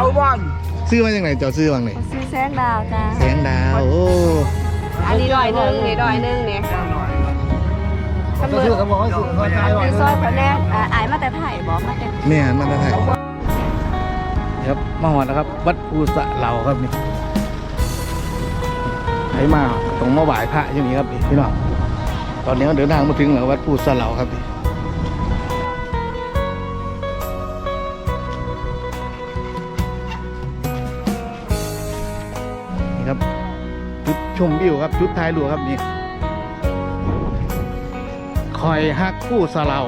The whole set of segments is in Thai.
เอาบอลซื้อมาจากไหนเจ้าซื้อวางไหนซื้อแสงดาวจ้าแสงดาวโอ้อันนี้ดอยหนึงนี่ดอยหนึงนี่ตำรวจซื้อเขาบอกว่าซื้อเขาจ่ายบอลคือซอยคนแรกอ่าอายมาแต่ไทยบอกมาแต่แม่หันมาถ่ายครับมาหอดนะครับ วัดภูสะเหล่าครับนี่ไหมาตรงมาไหว้พระอย่างนี้ครับนี่พี่น้องตอนนี้เดินทางมาถึงแล้ววัดภูสะเหล่าครับนี่ ชมวิวครับจุดท้ายหลวครับนี่คอยฮักผู้สะเหล่า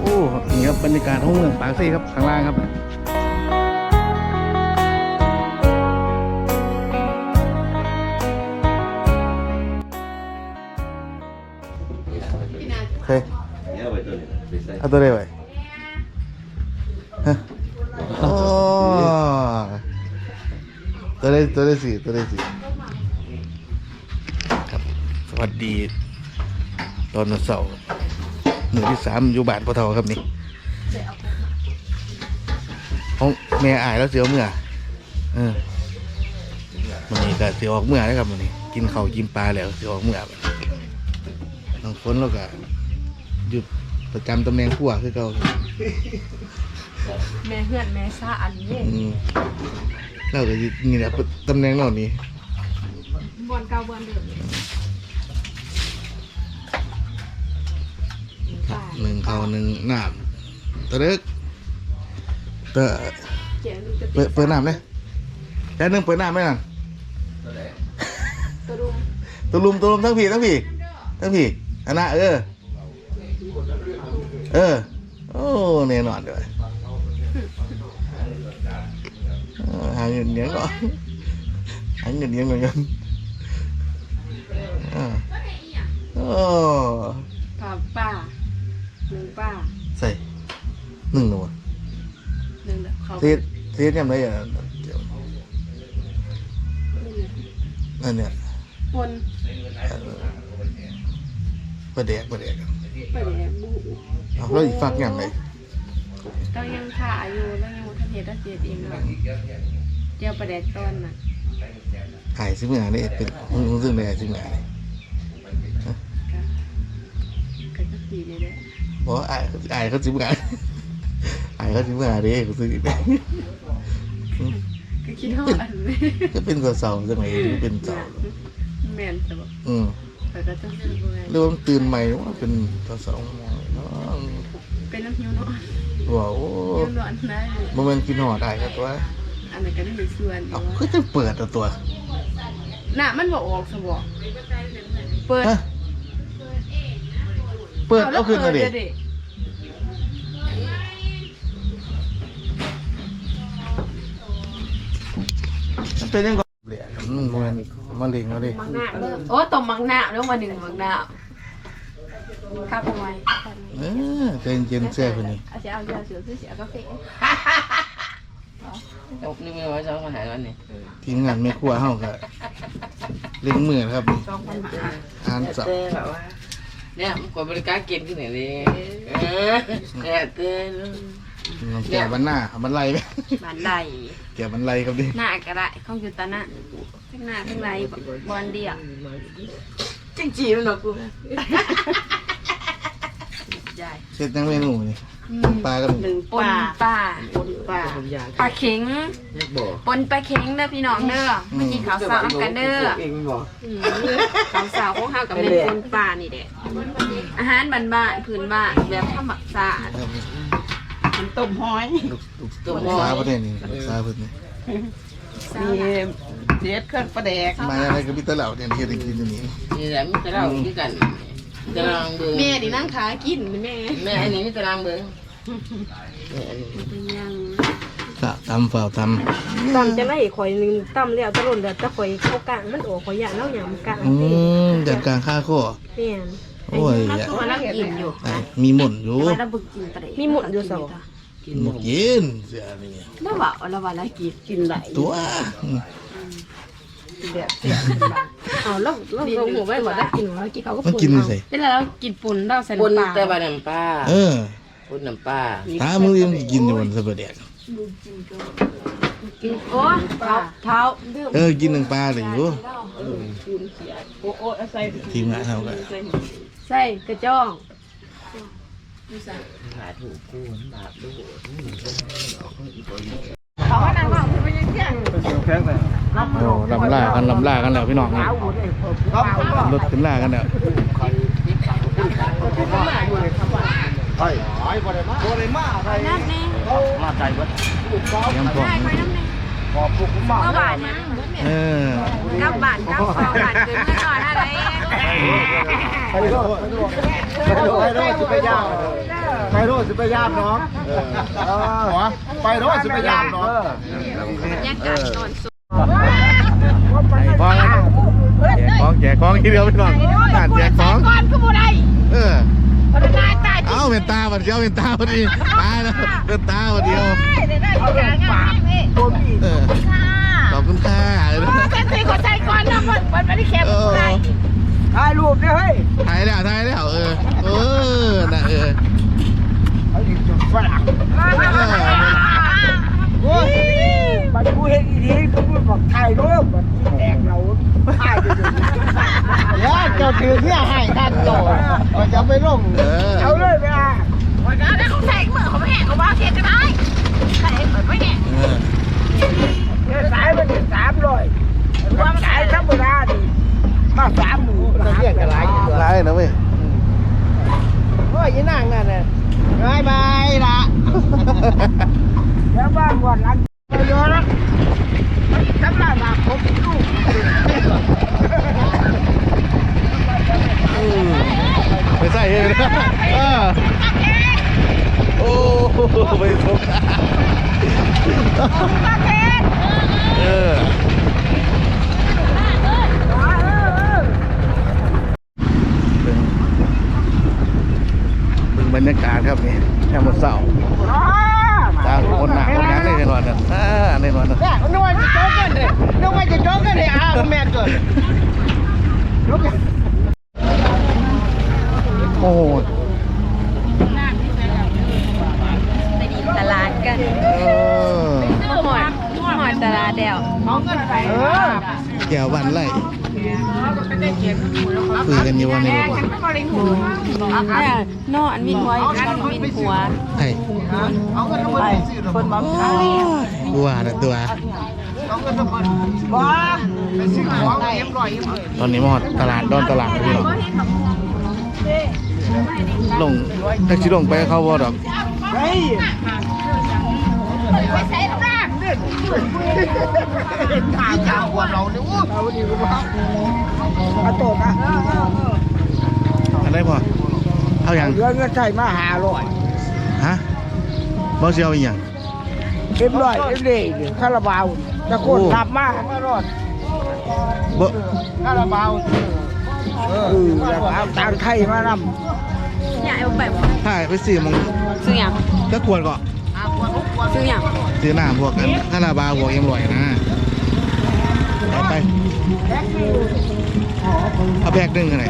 โอ้นี่ครับบรรยากาศของเมืองปากซี่ครับข้างล่างครับเฮ้ยเอาตัวได้ไห ตัวได้ตัวได้สี่ตัวได้สี่ครับ สวัสดี ตอนวันเสาร์หมู่ที่สามอยู่บ้านพ่อเฒ่าครับนี่ห้องแม่อายแล้วเสียวเมื่อเออมันนี่ก็เสียออกเมื่อนะครับมันนี่กินข้าวกินปลาแล้วเสียออกเมื่อบัดน้องฝนเราก็หยุดประจำตำแหน่งขั้วคือเก่าแม่เฮือนแม่ซ่าอันนี้อืม เราก็ยึดนี่แหละตำแหน่งเหล่านี้บอนเก่าบอนเดิมหนึ่งเขาวหนึ่งน้ำตะเด็กเตะเจ๋งจะเปิดเปิดน้ำเลยแค่นึงเปิดน้ำไหมนั่นตัวรุมตัวลุมตัวลุมทั้งผีทั้งผีทั้งผีอันน่ะเออ เออ โอ้แน่นอนด้วย เออหาเงินเนี้ยก็หาเงินเนี้ยเหมือนกันอ่าโอ้ป้าป้าหนึ่งป้าใส่หนึ่งหนูอะหนึ่งเขาเสียเสียยังไงอะเดี๋ยวนั่นเนี่ยปนเออประเดกประเดกอะไปแล้วบูเอาแล้วอีกฝักยังไงเรายังถ่ายอยู่แล้วยังทันเหตุทันเสียเองเนาะ เจียวประแดกต้นน่ะหายซิเมื่อนี่เป็นรู้สึกเลยซิเมื่อนี่ก็จะสีเลยเด้อบอกว่าอายอายเขาซิเมื่ออายเขาซิเมื่อนี่รู้สึกดีก็คิดว่าอันนี้ก็เป็นเสาๆจังไงเป็นเสาแม่นแต่ว่าอืมแต่ก็ต้องซื้อบ่ไงเรียกว่ามันตื่นใหม่ว่าเป็นเสาๆเนาะเป็นน้ำหิวเนาะว้าวหิวนอนได้มันเป็นกินหอดอายครับตัวอั นนั้นก็ได้มีส่วนอเอายู่ก็จะเปิดตัวตัวน่ะมันบอกออกสบอกเปิด ฮะเปิดเอาคืนกันดิเปิดมันเป็นยังไงเหลี่ยมันมันมันเล็งเอาดิมังหน้าเริ่มโอ้ตบมังหน้าเรื่องวันหนึ่งมังหน้าครับทำไมเออใจเย็นๆเสื้อคนนี้ เอาเสียเอาเสียเสือซื้อเสียกาแฟ นี่ไม่ว่าจะมาหาวันนี้ทีมงานไม่ครัวเฮาก็เล่งมือนะครับนี่สองพันเจ็ดอ่านสับเต้แบบว่าเนี่ยมันกดบริการเก็บที่ไหนเลยเออเนี่ยเต้น้องแก่บันหน้าเอาบันไลไหมบานใดแก่บันไลครับดิหน้ากระไรข้องอยู่ตาหน้าข้างหน้าข้างในบอลเดียวจริงจีมันหรอกูใหญ่เช็ดยังเมนูนี่ ปลากับหนึ่งปนป่าปนป่าอย่างปลาเข็งบอกปนปลาเข็งเด้อพี่น้องเด้อมากินข้าวสาวน้ำกันเด้อเองบอกอืมข้าวสาวของเฮากับเป็นปนป่านี่แหละอาหารบ้านๆพื้นบ้านแบบธรรมชาติมันต้มหอยลูกลูกลูกสาวประเทศนี่ลูกสาวเพิ่นนี่มีเด็ดเครื่องประแดกมาอะไรกับพี่ตะเหล่าเนี่ยเฮ็ดให้กินอย่างนี้นี่แหละมีตารางที่กัน ตารางเบอร์แม่ดินั่งขากินแม่แม่อันนี้มีตารางเบอร์เป็นยังก็ตำฝ่าวตตำจะไล่ข่อยหนึ่งตำแล้วตะล่นเดือดตะข่อยเข้ากลางมันโอ้ข่อยอยากเล่าหยำกลางำอืมจัดการค่าข้อเปลี่ยนโอ้ยตัวนั่งกินอยู่ไอ้มีหม่นอยู่มาแล้วบึกกินประเดี๋ยวมีหมุนอยู่สองหมกเย็นเสียนี่แล้วว่าแล้วว่าอะไรกินกินไหลตัวอืม แบบเสียเอาแล้วแล้วเราหัวไว้ว่าได้กินแล้วกินเขาก็มันปุ่นกินเอาใส่เป็นแล้วกินปุ่นเราใส่ปนน้ำปลาแต่บาน้ำปลาเออพุดน้ำปลาตามึงยังกินอยู่บนสะเปะแดกโอ้เท้าเท้าเออกินหนึ่งปลาเลยอยู่ทีมงานเท่ากันใส่กระจ้องหาถูกกูมันบาปด้วยโอ้ ลำล่ากันลำล่ากันแล้วพี่น้องนะรถขึ้นล่ากันแล้วนั่นนี่ยังพร้อมไปน้ำนี่เมื่อบาทนะเออเกับบาทเกับสองบาทเกินเมื่อก่อนอะไรไปโรดไปโรดสิไปยางไปโรดสิไปยางน้องหัวไปโรดสิไปยางน้อง ยังการนอนสุดไอ้ของแจกของแจกของทีเดียวพี่น้องบ้านแจกของก่อนก็บ่ได้เออพนักงานตาเอ้าเป็นตาบัดเดียวเป็นตาพอดีตายแล้วเป็นตาบัดเดียวได้ได้ได้งานนี่เออขอบคุณค่ะเออแต่ตีก็ใจก่อนนะมันมันไม่ได้แค่เอบ่อได้ถ่ายรูปเนี่ยเฮ้ยถ่ายแล้วถ่ายแล้วเออเออน่ะเออไอ้จุดฝรั่งโอ้ย มันกูเห็นอีทีกูบอกถ่ายรูปมันแตกเราถ่ายไปเลยแล้วเจ้าถือเนี่ยให้ท่านโตมันจะไปลงเอาเลยเวลาวันนั้นเขาใส่มือเขาไม่แห้งเขาบ้าเทียนก็ได้ใส่เหมือนไม่แห้งเออเนี่ยสายมันเนี่ยสามร้อยมันสายธรรมดาดิมาสามหมูจะเรียกกันไรอยู่ร้ายนะเว้ยโอ้ยยี่นั่งนั่นน่ะบายบายละ แล้วบ้านก่อนหลังเยอะนะทำลายมาผมลูก ไปใส่เลยนะเออโอ้ไปส่งเออเป็นบรรยากาศครับนี่แค่หมดเสาร์ตางคนหนักคนยังได้ในวันนั้นอ่าในวันนั้น เนี่ยนึกว่าจะโจ๊กกันเลยนึกว่าจะโจ๊กกันเลยอ่าแม่เกิด โอ้โห ตลาดกัน เออ หอด หอดตลาดเดียวเออแก้ววันไล่คุยกันอยู่วันนี้บ่เนี่ยนอนวินไว้กันวินหัวไอ้เอาเงินทั้งหมดซื้อคนมาตัวนะตัวเอาเงินทั้งหมดบ้าไปซื้อของเอ็มร้อยเอ็มเลยตอนนี้มาฮอดตลาดดอนตลาดพี่น้องลงแท็กซี่ลงไปเข้าบ่ดอก เฮ้ยไปใส่บ้านถ่ายจากหัวเราเนี่ยโอ้เอาดีกว่าเอาโตนะอันได้พอเอาอย่างเรือเงินใช้มาหาร้อยฮะบ่สิเอาอีหยังเอ็มร้อยเอ็มเดย์คาราบาวตะโกนขับมาไม่รอดบ่คาราบาวเออแล้วเอาตังไทยมานอย่าเอาไปถ่ายไปซื้อหมองซื้อหยังจักขวดก็ซื้อหยัง ซื้อหน้ำพวกกันคาราบาวพวกเอ็มร้อยนะไปเอาแพ็คหนึงกันไหน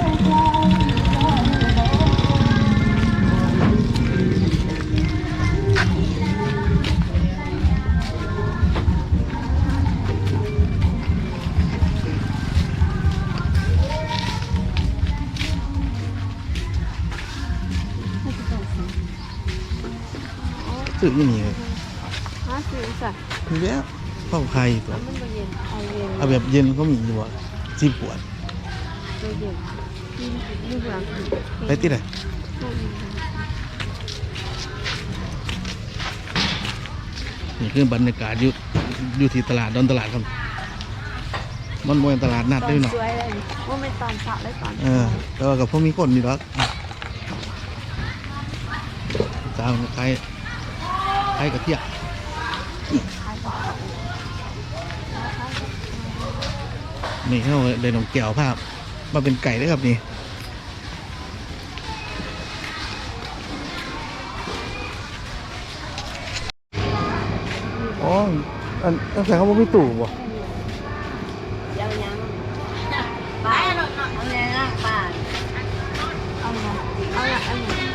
ซื้อที่นี่เลย ฮะซื้อสัตว์มีแล้วเข้าใครตัวมันบ่เย็นเอาเย็นเอาแบบเย็นก็มีอยู่บ่จีปวดตัวเย็นนี่นี่หลังไปติดเลยนี่คือบรรยากาศอยู่อยู่ที่ตลาดดอนตลาดครับมันมวยตลาดนัดตอด้นวยเนาะสวยเลยว่าไม่ตอนเช้าเลยตอนเออแต่ว่ากับพวกมีคนนี่หรอกจ้าวใครใครกระเทียม นี่เขาเดินลงแก้วภาพมาเป็นไก่ด้วยครับนี่อ๋ออันตั้งแต่เขาบอกไม่ตู่บ่เจ้ายังป้าเอาเงินป้าเอาเงินเอาเงินเอาเงิน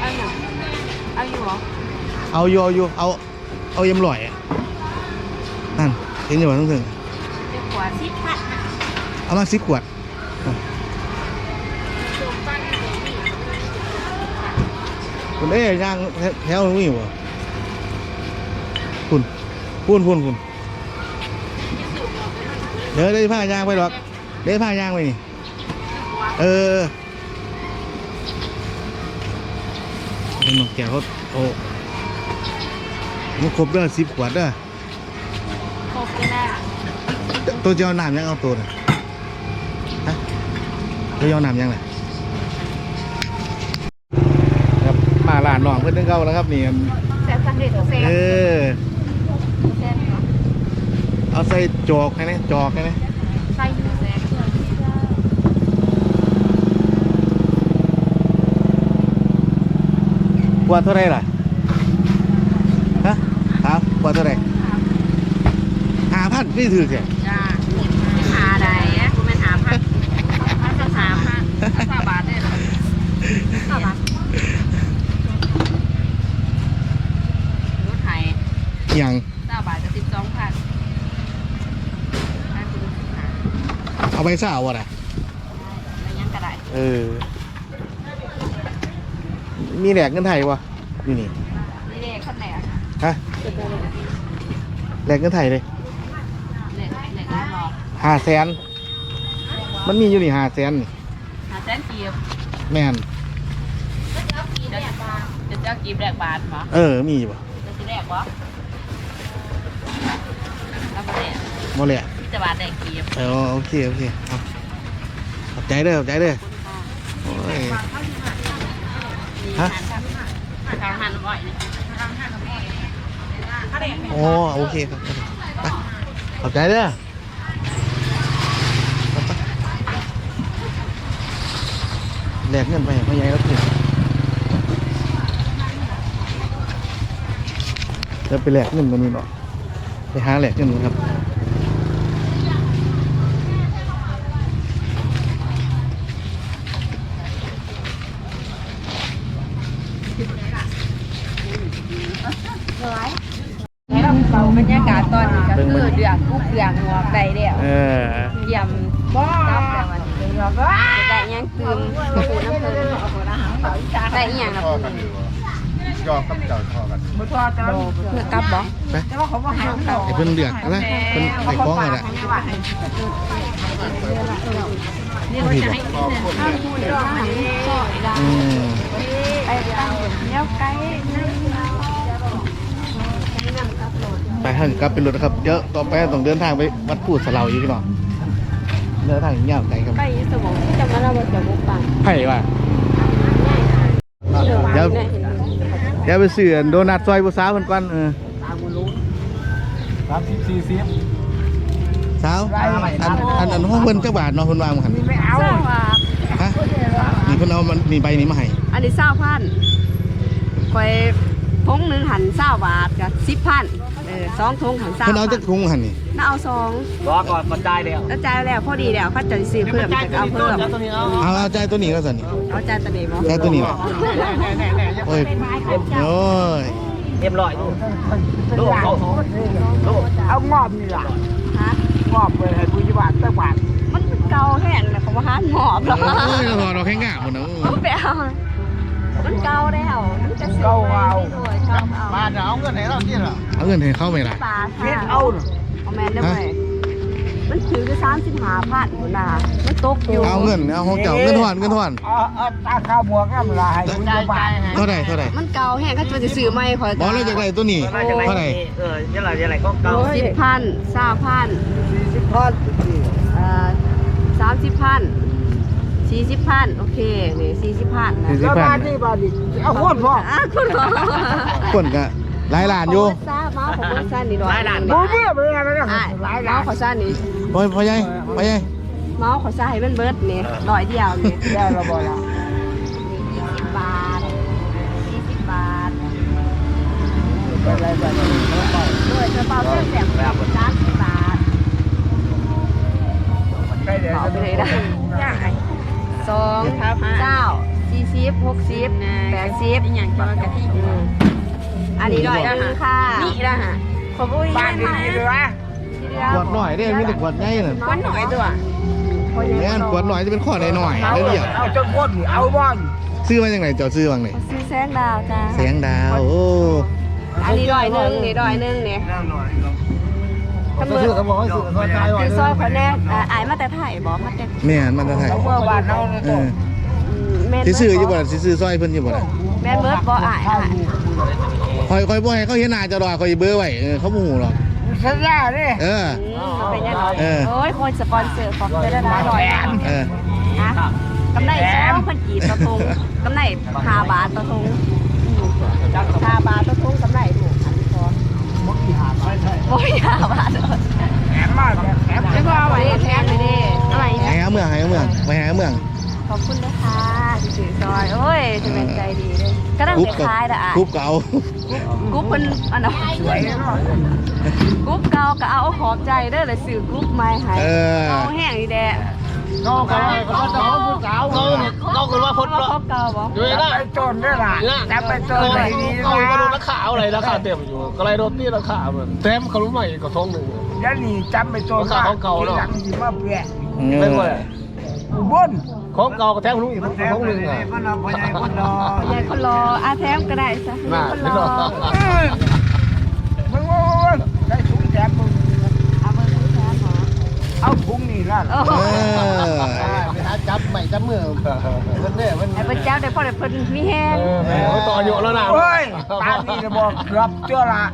เอาเงินอยู่เหรอเอาอยู่เอาอยู่เอาเอาเอ็มลอยอะนั่นเห็นอยู่ว่าต้องถึง เด็กกว่าสิบพันเอามาสิบขวดคุณเอ้ยย่างแถวนี้อยู่บ่คุณพูนพูนคุณเดี๋ยวได้ผ้ายางไปหรอกได้ผ้ายางไปนี่ เออเป็นหมกแก้วเขาโอ้มันครบเด้อสิบขวดเด้อ ครบเลยนะ ตัวเจ้าน้ำยังเอาตัวน่ะฮะตัวเจ้าน้ำยังไงครับมาลานน้องเพื่อนนึงเก่าแล้วครับนี่แซ่บสังเกตแซ่บเออแซ่บเหรอเอาใส่จอกให้นะจอกให้นะใส่อยู่แซ่บขวดเท่าไรล่ะฮะครับขวดเท่าไรห้าพันนี่ถือแค่ จ้าหาใดอะคุณแม่หาพันพันจะหา พันสามบาทเนี่ยสามบาทรถไถยังสามบาทจะสิบสองพันถ้าคุณหาเอาไปซ่าวะน่ะอะไรยังก็ได้เออ มีแหลกเงินไทยวะนี่นี่นี่เด็กขั้นไหนอะฮะแหลกเงินไทยเลยเด็กเด็กร้านหรอกห้าแสนมันมีอยู่นี่ห้าแสนนี่หาแสนกีบแม่นจะจะเจ้ากีบแรกบาทเหรอเออมีอยู่ปะจะสิแรกวะแล้วก็เนี่ยโมเลยพิจารณาแรกกีบเออโอเคโอเคเอาขอบใจเด้อขอบใจเด้อโอ้ยฮะทางหันบ่อยนี่โอ้โอเคครับไปขอบใจเด้อไปไป แลกเงินไปให้พ่อใหญ่แล้วคือเดี๋ยวไปแลกเงินกันนี่เนาะไปหาแลกเงินครับ บรรยากาศตอนนี้ก็คือเดือดกุ๊กเดือดหัวไก่เดียว เออ เยี่ยมตับแต่วันนี้จะได้ยังตื่นปูน้ำเพิ่นได้อีหยังนะปู ยอกับเจ้าพ่อกัน เพื่อกลับบ่ไปแต่ว่าเขาบอกให้ไอ้เพิ่อนเดือดนะเพิ่นไอ้คล้องอะไรนี่เราจะให้กินเนี่ยข้าวพูดร้องหันซอยด้อืมไปตั้งเลี้ยวไก่นั่งไปทางกลับเป็นรถนะครับ เดี๋ยวต่อไปต้องเดินทางไปวัดพูดสะเหลาอยู่พี่น้องเดินทางยาวไกลครับไก่สมองที่จะมาเราจะบุกปังไผ่ว่ะเดี๋ยว ดี๋ยวไปซื้อโดนัทซอยผู้สาวเพิ่นก่อนเออสามสิบสี่สิบสาวอันอันอันห้องเพิ่นจักบาทเนาะเพิ่นวางมาหั่นไม่เอาว่าฮะนี่เพิ่นเอามันนี่ใบนี้มาให้อันนี้เศร้าพันคอยทงหนึ่งหันเศร้าบาทกับสิบพันเออสองทงหันเศร้าเพิ่นเอาจักถุงหั่นนี่น่าเอาสองรอก่อนมันได้แล้วแล้วจ่ายแล้วพอดีแล้วเขาจะซื้อเพิ่มจะเอาเพิ่มเอาเอาใจายตัวนี้ก็สั่นนี่เอาจ่ายตัวเดียวใจายตัวนี้ล่ะโอ้ยโอ้ยเรียบร้อยลูกลูกลูกเอางอบนี่ล่ะฮะงอบไปให้ผู้ยิบาทตั้งบาทมันเก่าแห้งเลยเขาว่าหาหมอบหรอโอ้ยเราถอดเราแค่งาบหมดนะมันไปเอา มันเก่าแล้วมันจะซื้อไว้ด้วยเก่าเอามาเอาเงินให้เราที่ล่ะเอาเงินให้เข้าไหมล่ะปลาเฮ็ดค่ะเอาเอาแมนได้ไหมมันถือไปสามสิบห้าพันอยู่นะมันตกอยู่ เอาเงินเอาของเจ้าเงินทอนเงินทอนเอาเอาตาข้าวหมวกน้ำลายผู้ยิบาทเท่าไหร่เท่าไหร่มันเก่าแห้งเขาจะซื้อไม่คอยบอลเลยจากไรตัวนี้เท่าไหร่เออยังไงยังไงก็เก่าสิบพันสามพันสี่สิบพันเอ่อสามสิบพัน สี่สิบพันโอเคนี่สี่สิบพันนะสี่สิบแล้วพับ้านนนี่บ้านนี่เอาโคตรพ่ออะคุณหมอคนก็หลายล้านอยู่ซ่ามาของคนซ่านี่ดอกโมเมื่อเป็นอะไรนะอะหลายหเมาลายขอซ่านี่โอ้ยพ่อใหญ่พ่อใหญ่เมาขอซ่าให้มันเบิดนี่ร้อยเดียวนี่ได้ระบละยี่สิบบาทสี่สิบบาทอะไรแบบนี้ด้วยกระเป๋าเส้นแสบสามสิบบาทได้เลยเอาไปเลยนะ สองเก้าสี่สิบหกสิบแปดสิบอย่างเกี่ยวกับที่อันนี้ด้วยนะนี่ฮะค่ะนี่นะฮะขอบคุณบ้านดีๆเลยวะขวดหน่อยได้มีแต่ขวดใหญ่น่ะก้นหน่อยตัวแม่นขวดหน่อยจะเป็นขวดหน่อยๆเอาแล้วเดียวเอาจนพ้นเอาบ้อนซื้อมาจากไหนเจ้าซื้อมาจากไหนซื้อแสงดาวจ้าแสงดาวโอ้อันนี้ดอยหนึงนี่ดอยหนึงนี่ ตำรวจซื้อเขาบอกว่าซื้อเขาตายว่ะคือซอยคนแน่อ่าอายมาแต่ไทยบอกมาแต่แม่นมันจะไทยเขาเมื่อวานเอาเนี่ยเอตัวออืมแม่นสิเบิซื้อดอยู่บ่ล่ะสิซื้อซอยเพิ่นอยู่บ่ล่ะแม่นเบิร์ดบ่อายอายคอยคอยบ่ให้เขาเห็นหน้าเจ้าดอกคอยเบอร์ไว้เออเขาบ่ฮู้หรอกสัญญาเนี่ยเออ อืมมันเป็นยังไงเออ โอ้ยคนสปอนเซอร์ของเจริญร้านหน่อยเออ ฮะกำไรสองพันกีบต่อทงกำไรห้าบาทต่อทงอืมห้าบาทต่อทงกำไรถูกอันนี้พอ มุกที่หาไม่ใช่ โอ้ยห้าบาทเลยแหมมากแหมไม่พอเอาไว้แทนเลยดิอะไรให้หาเมืองให้หาเมืองไปหาเมือง ขอบคุณนะคะที่สื่อซอย โอ้ยจะเป็นใจดีเลยก็ตั้งกรุ๊ปแต่ก็คล้ายแต่อะกรุ๊ปเก่ากรุ๊ปเป็นอันนั้นสวยเนาะกรุ๊ปเก่าก็เอาขอบใจเด้อเลยสื่อกรุ๊ปใหม่ให้เออเอาแห้งดีแดะ ก็ก็ก็จะของผู้สาวก็ก็คือว่าพดว่าครบเก่าบ่อยู่จับนะไปจนด้วยล่ะจับไปจนไหนดีเอามาดูนะราคาอะไรราคาเต็มอยู่ก็ไรโรตีราคาเหมือนเต็มเขารู้ใหม่ก็ท้องหนึ่งแล้วนี่จับไปจนหลังดีมาเปลี่ยนไม่ว่าอุบลของเก่าก็แท้รู้อีกท้องหนึ่งอะมันเอาไปไหนคนรอใหญ่คนรออาแถมก็ได้ซะน่าคนไม่รรอ อ มึงว่าได้ถุงแถมมึง เอาเบอร์คุณแทนหรอ เอาถุงนี่ละโอ้โหเออไปหาจับใหม่จับมือมันเนี่ยมันไอ้เพิ่นเจ้าได้พ่อได้เพิ่นมีแห้งเออแหมเขาต่ออายุแล้วนะโอ้ยปานนี่จะบอกเกือบเจ้าละ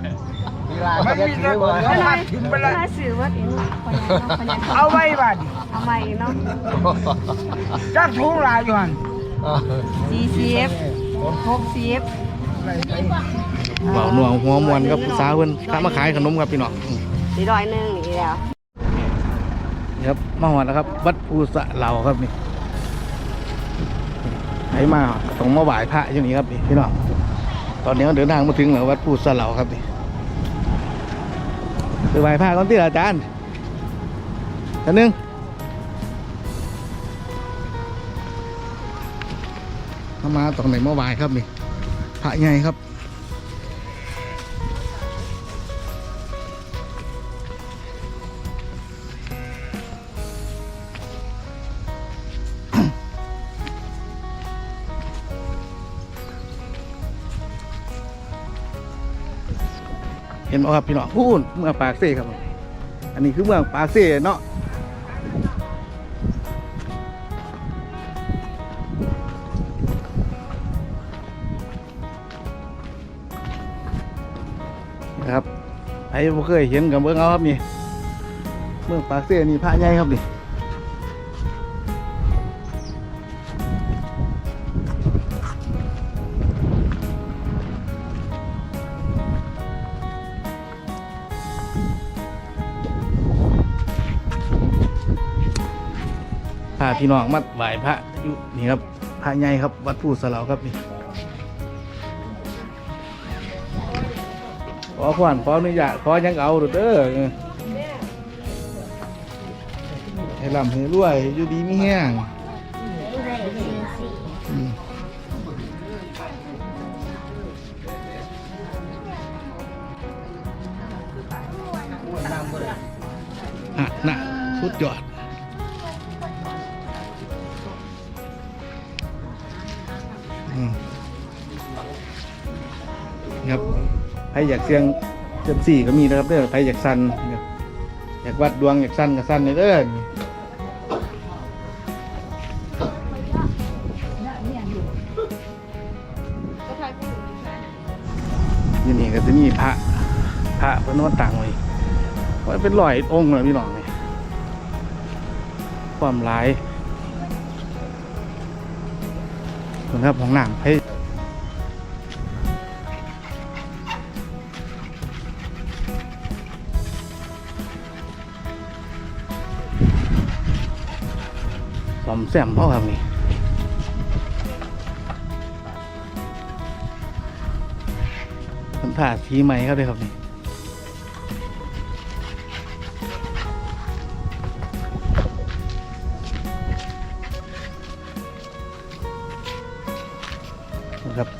มันมีแต่ตัวก็เลมายถึงไปก็แล้วเลยสื่อว่าเองคนใหญ่เนาะคนใหญ่เอาไว้บ้านเอาใหม่เนาะจักถุงลายอยู่หัน40 60เบาหน่วงหัวมวนกับสาวเพิ่นข้ามาขายขนมครับพี่น้องสีร้อยหนึงนี่แล้วนี่ ครับมาหอดแล้วครับ วัดภูสะเหล่าครับนี่ใครมาต้องมาไหว้พระอย่างนี้ครับนี่พี่น้องตอนนี้เดินทางมาถึงแล้ววัดภูสะเหล่าครับนี่ไปไหว้พระก่อนที่อาจารย์อันหนึงเข้ามาตรงไหนมาไหว้ครับนี่พระใหญ่ครับ ห็นไหมครับพี่น้องพูนเมืองปากเซ่ครับ อันนี้คือเมืองปากเซ่เนาะนะครับไอ้บ่เคยเห็นกับเมืองเอาครับนี่ เมืองปากเซ่นี่พระใหญ่ครับนี่ พี่น้องมาไหว้พระอยู่นี่ครับพระใหญ่ครับ วัดผู้สลาครับนี่ขอขวัญขออนุญาตขอยังเอาเด้อเด้อเออให้ร่ำให้รวยอยู่ดีมีแห้งน่ะ สุดยอด ครับใครอยากเสียงเสียมสี่ก็มีนะครับเด้อใครอยากสั้นอยากอยากวัดดวงอยากสั้นก็สั้นเลยเด้อนี่นี่นี่ก็จะมีพระพระพระนวดต่างไว้ไว้เป็นร้อยองค์เลยพี่น้องนี่ความหลาย นะครับของหนังให้สอมแซมเพ่อครับนี่สัมผัสทีใหม่ครับเลยครับนี่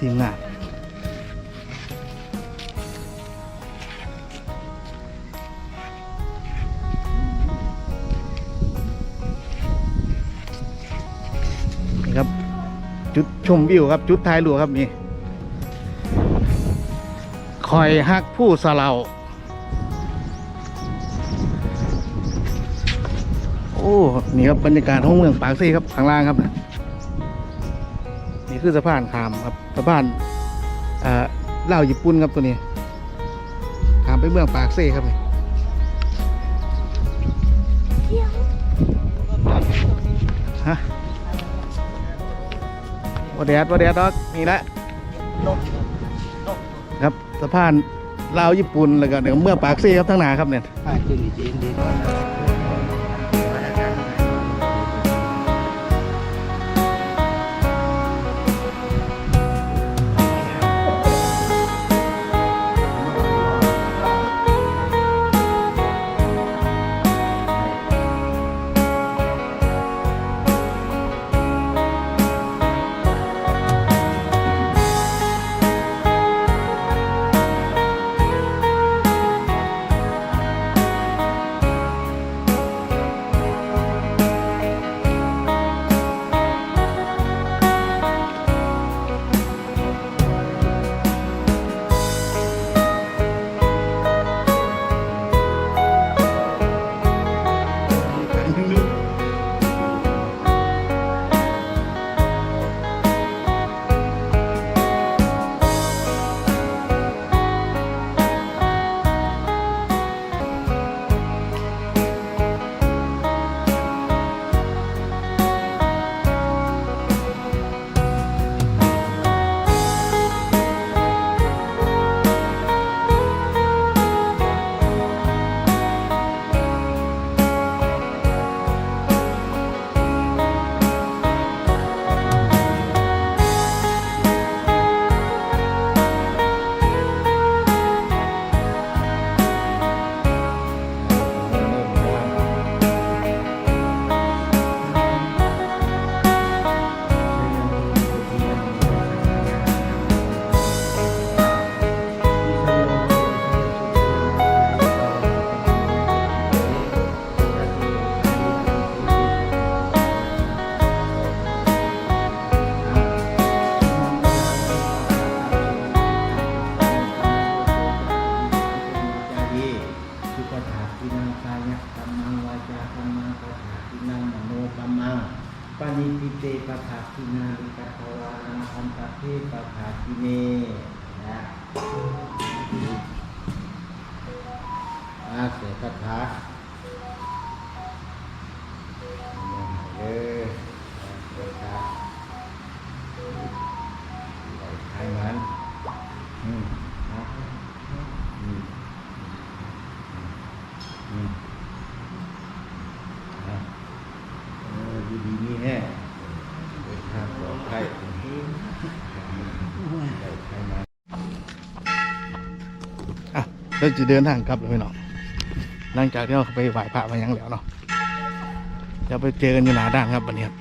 ีมงานนี่ครับ จุดชมวิวครับ จุดท้ายหลวครับนี่คอยฮักผู้สลาโอ้ นี่ครับบรรยากาศห้องเมืองปากซี่ครับข้างล่างครับ นี่คือสะพานขามครับสะพานอ่าล่าวญี่ปุ่นครับตัวนี้ขามไปเมืองปากเซ่ครับนี่ฮะว่าแดดว่าแดดดอกนี่แหละครับสะพานลาวญี่ปุ่นแล้วก็เดี๋ยวเมื่อปากซี่ครับทั้งหนาครับเนี่ย อันตะเทปภาคิเน เราจะเดินทางกลับแล้วพี่น้องหลังจากที่เราไปไหว้พระมายังแล้วเนาะเดี๋ยวไปเจอกันอยู่หนาด้านครับวันนี้ครับ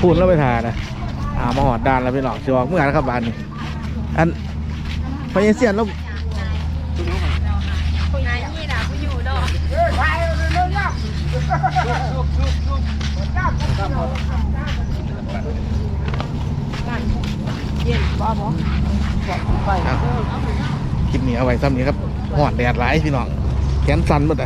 พูดแล้วไปทานนะอ่ามาหอดด้านแล้วพี่น้องชิวเมื่อไหร่ครับบ้านนี้อันพญเสียนแล้ว นายนี่ล่ะผู้อยู่ดอก เอา คลิปนี้เอาไว้ซ้ำนี้ครับหอดแดดหลายพี่น้องแขนสั่นหมดอะ